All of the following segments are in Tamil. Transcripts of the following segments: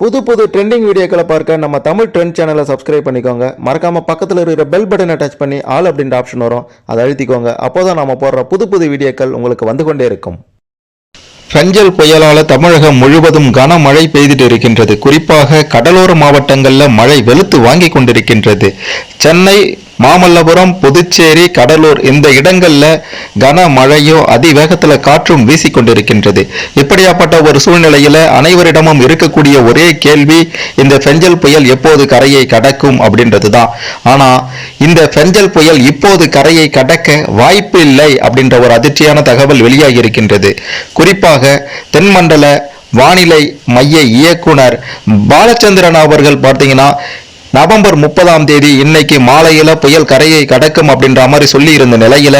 புது புது ட்ரெண்டிங் வீடியோக்களை பார்க்க நம்ம தமிழ் ட்ரெண்ட் சேனலை சப்ஸ்கிரைப் பண்ணிக்கோங்க. மறக்காமல் பக்கத்தில் இருக்கிற பெல் பட்டனை டச் பண்ணி ஆல் அப்படின்ற ஆப்ஷன் வரும். அதை அழுத்திக்கோங்க. அப்போதான் நம்ம போடுற புது புது வீடியோக்கள் உங்களுக்கு வந்து கொண்டே இருக்கும். ஃபெஞ்சல் புயலால் தமிழகம் முழுவதும் கனமழை பெய்துட்டு இருக்கின்றது. குறிப்பாக கடலோர மாவட்டங்களில் மழை வெளுத்து வாங்கி கொண்டிருக்கின்றது. சென்னை மாமல்லபுரம் புதுச்சேரி கடலூர் இந்த இடங்கள்ல கனமழையும் அதிவேகத்தில் காற்றும் வீசிக்கொண்டிருக்கின்றது. இப்படியாப்பட்ட ஒரு சூழ்நிலையில் அனைவரிடமும் இருக்கக்கூடிய ஒரே கேள்வி இந்த ஃபெஞ்சல் புயல் எப்போது கரையை கடக்கும் அப்படின்றது தான் ஆனால் இந்த ஃபெஞ்சல் புயல் இப்போது கரையை கடக்க வாய்ப்பு இல்லை அப்படின்ற ஒரு அதிர்ச்சியான தகவல் வெளியாகி இருக்கின்றது குறிப்பாக தென்மண்டல வானிலை மைய இயக்குனர் பாலச்சந்திரன் அவர்கள் பார்த்தீங்கன்னா நவம்பர் முப்பதாம் தேதி இன்னைக்கு மாலையில புயல் கரையை கடக்கும் அப்படின்ற மாதிரி சொல்லி இருந்த நிலையில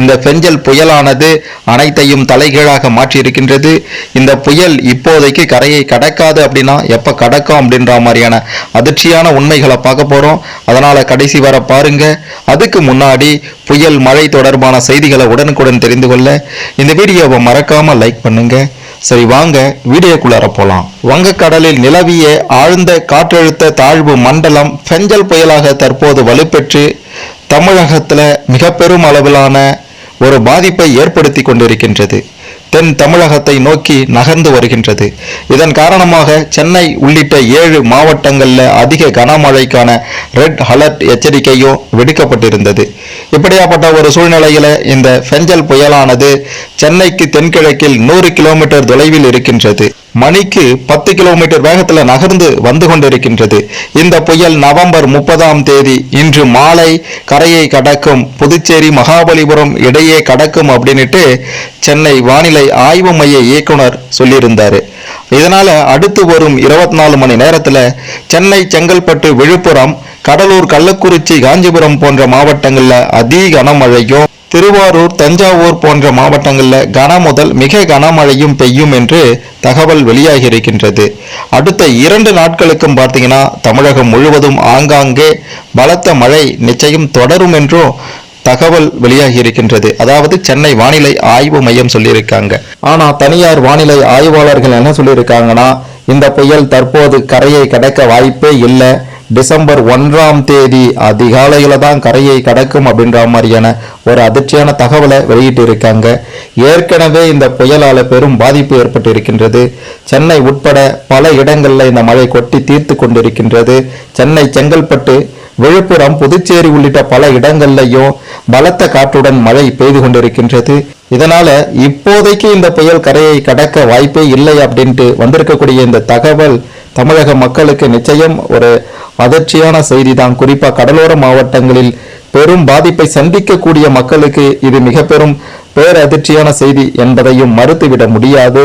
இந்த பெஞ்சல் புயலானது அனைத்தையும் தலைகீழாக மாற்றியிருக்கின்றது. இந்த புயல் இப்போதைக்கு கரையை கடக்காது அப்படின்னா எப்ப கடக்கும் அப்படின்ற மாதிரியான அதிர்ச்சியான உண்மைகளை பார்க்க போறோம். அதனால கடைசி வர பாருங்க. அதுக்கு முன்னாடி புயல் மழை தொடர்பான செய்திகளை உடனுக்குடன் தெரிந்து கொள்ள. இந்த வீடியோவை மறக்காம லைக் பண்ணுங்க. சரி வாங்க வீடியோக்குள்ளார போலாம். வங்கக்கடலில் நிலவிய ஆழ்ந்த காற்றழுத்த தாழ்வு மண்டலம் பெஞ்சல் புயலாக தற்போது வலுப்பெற்று தமிழகத்துல மிக பெரும் அளவிலான ஒரு பாதிப்பை ஏற்படுத்தி கொண்டிருக்கின்றது. தென் தமிழகத்தை நோக்கி நகர்ந்து வருகின்றது. இதன் காரணமாக சென்னை உள்ளிட்ட ஏழு மாவட்டங்களில் அதிக கனமழைக்கான ரெட் அலர்ட் எச்சரிக்கையும் விடுக்கப்பட்டிருந்தது. இப்படியாப்பட்ட ஒரு சூழ்நிலையில இந்த பெஞ்சல் புயலானது சென்னைக்கு தென்கிழக்கில் நூறு கிலோமீட்டர் தொலைவில் இருக்கின்றது. மணிக்கு பத்து கிலோமீட்டர் வேகத்துல நகர்ந்து வந்து கொண்டிருக்கின்றது. இந்த புயல் நவம்பர் முப்பதாம் தேதி இன்று மாலை கரையை கடக்கும். புதுச்சேரி மகாபலிபுரம் இடையே கடக்கும் அப்படின்னுட்டு சென்னை வானிலை ஆய்வு மைய இயக்குனர் சொல்லியிருந்தாரு. இதனால அடுத்து வரும் இருபத்தி நாலு மணி நேரத்துல சென்னை செங்கல்பட்டு விழுப்புரம் கடலூர் கள்ளக்குறிச்சி காஞ்சிபுரம் போன்ற மாவட்டங்களில் அதி கனமழையும் திருவாரூர் தஞ்சாவூர் போன்ற மாவட்டங்களில் கன முதல் மிக கனமழையும் பெய்யும் என்று தகவல் வெளியாகி இருக்கின்றது அடுத்த இரண்டு நாட்களுக்கும் பார்த்தீங்கன்னா தமிழகம் முழுவதும் ஆங்காங்கே பலத்த மழை நிச்சயம் தொடரும் என்றும் தகவல் வெளியாகி இருக்கின்றது அதாவது சென்னை வானிலை ஆய்வு மையம் சொல்லியிருக்காங்க. ஆனால் தனியார் வானிலை ஆய்வாளர்கள் என்ன சொல்லியிருக்காங்கன்னா இந்த புயல் தற்போது கரையை கடக்க வாய்ப்பே இல்லை. டிசம்பர் ஒன்றாம் தேதி அதிகாலையில் தான் கரையை கடக்கும் அப்படின்ற மாதிரியான ஒரு அதிர்ச்சியான தகவலை வெளியிட்டு இருக்காங்க ஏற்கனவே இந்த புயலால் பெரும் பாதிப்பு ஏற்பட்டு இருக்கின்றது சென்னை உட்பட பல இடங்களில் இந்த மழை கொட்டி தீர்த்து கொண்டிருக்கின்றது. சென்னை செங்கல்பட்டு விழுப்புரம் புதுச்சேரி உள்ளிட்ட பல இடங்கள்லையும் பலத்த காற்றுடன் மழை பெய்து கொண்டிருக்கின்றது. இதனால இப்போதைக்கு இந்த புயல் கரையை கடக்க வாய்ப்பே இல்லை அப்படின்ட்டு வந்திருக்கக்கூடிய இந்த தகவல் தமிழக மக்களுக்கு நிச்சயம் ஒரு அதிர்ச்சியான செய்தி தான் குறிப்பாக கடலோர மாவட்டங்களில் பெரும் பாதிப்பை சந்திக்கக்கூடிய மக்களுக்கு இது மிக பெரும் பேரதிர்ச்சியான செய்தி என்பதையும் மறுத்துவிட முடியாது.